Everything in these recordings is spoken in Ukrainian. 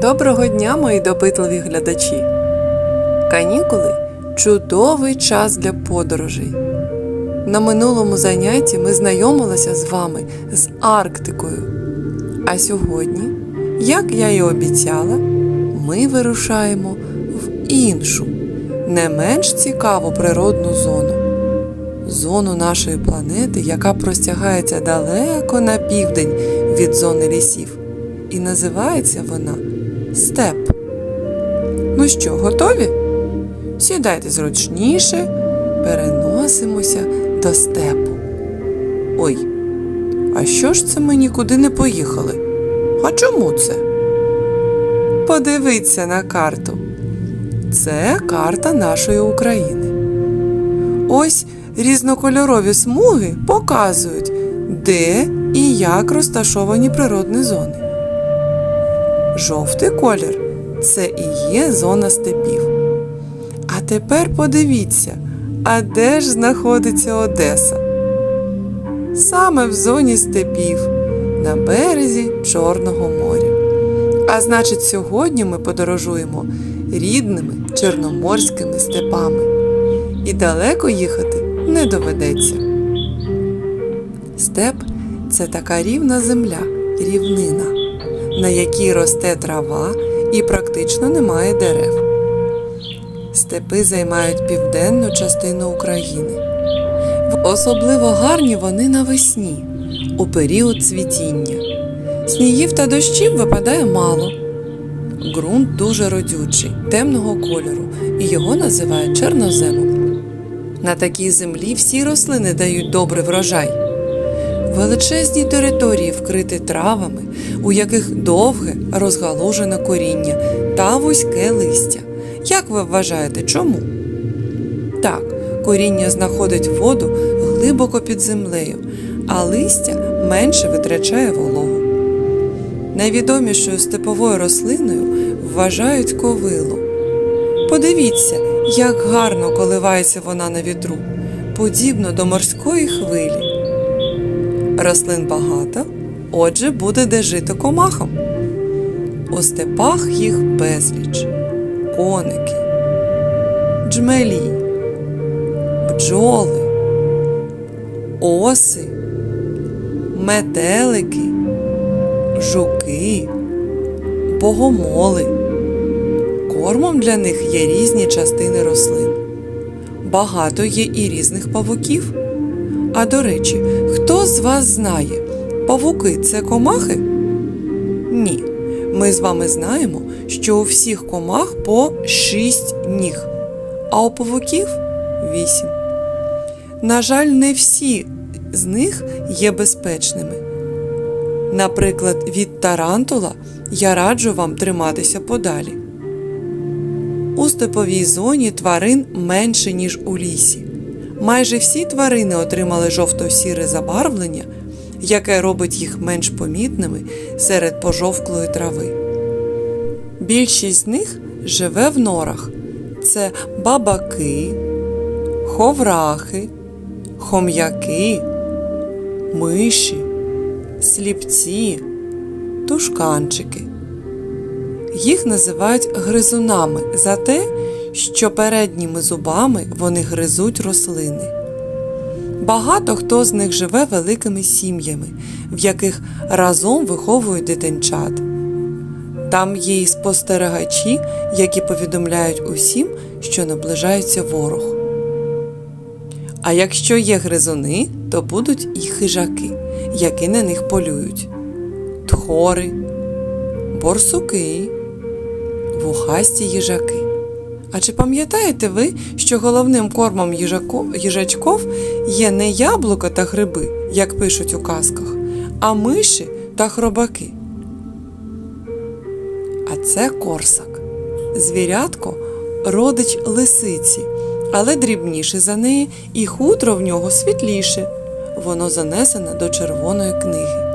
Доброго дня, мої допитливі глядачі! Канікули чудовий час для подорожей. На минулому занятті ми знайомилися з вами з Арктикою. А сьогодні, як я і обіцяла, ми вирушаємо в іншу, не менш цікаву природну зону. Зону нашої планети, яка простягається далеко на південь від зони лісів. І називається вона степ. Ну що, готові? Сідайте зручніше, переносимося до степу. Ой, а що ж це ми нікуди не поїхали? А чому це? Подивіться на карту. Це карта нашої України. Ось різнокольорові смуги показують, де і як розташовані природні зони. Жовтий колір це і є зона степів. А тепер подивіться, а де ж знаходиться Одеса? Саме в зоні степів, на березі Чорного моря. А значить, сьогодні ми подорожуємо рідними чорноморськими степами. І далеко їхати не доведеться. Степ це така рівна земля, рівнина на якій росте трава і практично немає дерев. Степи займають південну частину України. Особливо гарні вони навесні, у період цвітіння. Снігів та дощів випадає мало. Ґрунт дуже родючий, темного кольору, і його називають чорноземом. На такій землі всі рослини дають добрий врожай. Величезні території вкриті травами, у яких довге розгалужене коріння та вузьке листя. Як ви вважаєте, чому? Так, коріння знаходить воду глибоко під землею, а листя менше витрачає вологу. Найвідомішою степовою рослиною вважають ковилу. Подивіться, як гарно коливається вона на вітру, подібно до морської хвилі. Рослин багато, отже, буде де жити комахам. У степах їх безліч, коники, джмелі, бджоли, оси, метелики, жуки, богомоли. Кормом для них є різні частини рослин. Багато є і різних павуків. А до речі, хто з вас знає, павуки це комахи? Ні. Ми з вами знаємо, що у всіх комах по 6 ніг, а у павуків 8. На жаль, не всі з них є безпечними. Наприклад, від тарантула я раджу вам триматися подалі. У степовій зоні тварин менше, ніж у лісі. Майже всі тварини отримали жовто-сіре забарвлення, яке робить їх менш помітними серед пожовклої трави. Більшість з них живе в норах: це бабаки, ховрахи, хом'яки, миші, сліпці, тушканчики. Їх називають гризунами за те, що передніми зубами вони гризуть рослини. Багато хто з них живе великими сім'ями, в яких разом виховують дитинчат. Там є і спостерігачі, які повідомляють усім, що наближається ворог. А якщо є гризуни, то будуть і хижаки, які на них полюють тхори, борсуки, вухасті їжаки. А чи пам'ятаєте ви, що головним кормом їжачков є не яблука та гриби, як пишуть у казках, а миші та хробаки? А це корсак. Звірятко родич лисиці, але дрібніше за неї, і хутро в нього світліше. Воно занесене до червоної книги.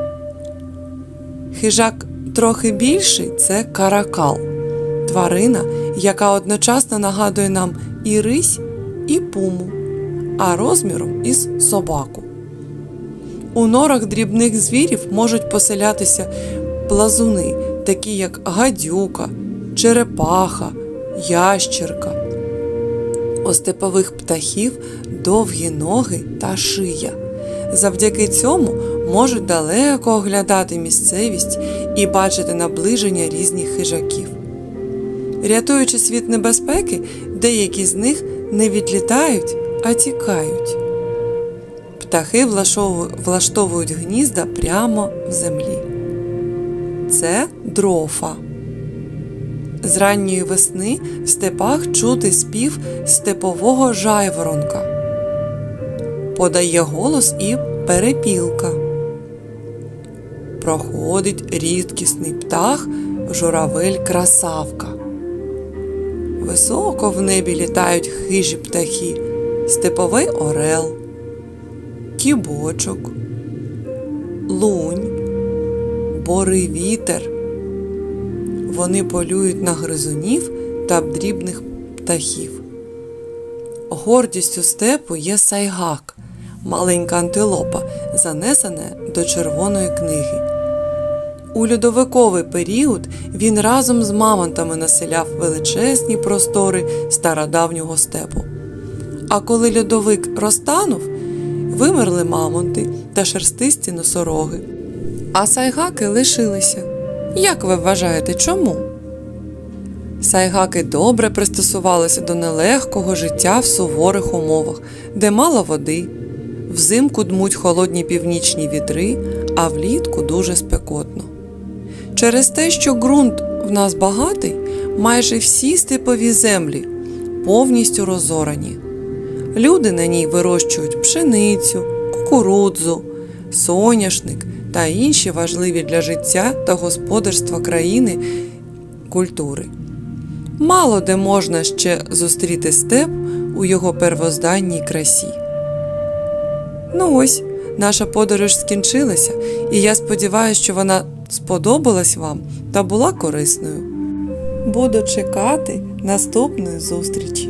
Хижак трохи більший це каракал, тварина, яка одночасно нагадує нам і рись, і пуму, а розміром із собаку. У норах дрібних звірів можуть поселятися плазуни такі як гадюка, черепаха, ящерка. У степових птахів довгі ноги та шия. Завдяки цьому можуть далеко оглядати місцевість і бачити наближення різних хижаків. Рятуючи світ небезпеки, деякі з них не відлітають, а тікають. Птахи влаштовують гнізда прямо в землі. Це дрофа. З ранньої весни в степах чути спів степового жайворонка. Подає голос і перепілка. Проходить рідкісний птах журавель красавка. Високо в небі літають хижі птахи, степовий орел, кібочок, лунь, борий вітер. Вони полюють на гризунів та дрібних птахів. Гордістю степу є сайгак, маленька антилопа, занесена до червоної книги. У льодовиковий період він разом з мамонтами населяв величезні простори стародавнього степу. А коли льодовик розтанув, вимерли мамонти та шерстисті носороги. А сайгаки лишилися. Як ви вважаєте, чому? Сайгаки добре пристосувалися до нелегкого життя в суворих умовах, де мало води. Взимку дмуть холодні північні вітри, а влітку дуже спекотно. Через те, що ґрунт в нас багатий, майже всі степові землі повністю розорані. Люди на ній вирощують пшеницю, кукурудзу, соняшник та інші важливі для життя та господарства країни культури. Мало де можна ще зустріти степ у його первозданній красі. Ну ось, наша подорож скінчилася, і я сподіваюся, що вона сподобалась вам та була корисною. Буду чекати наступної зустрічі.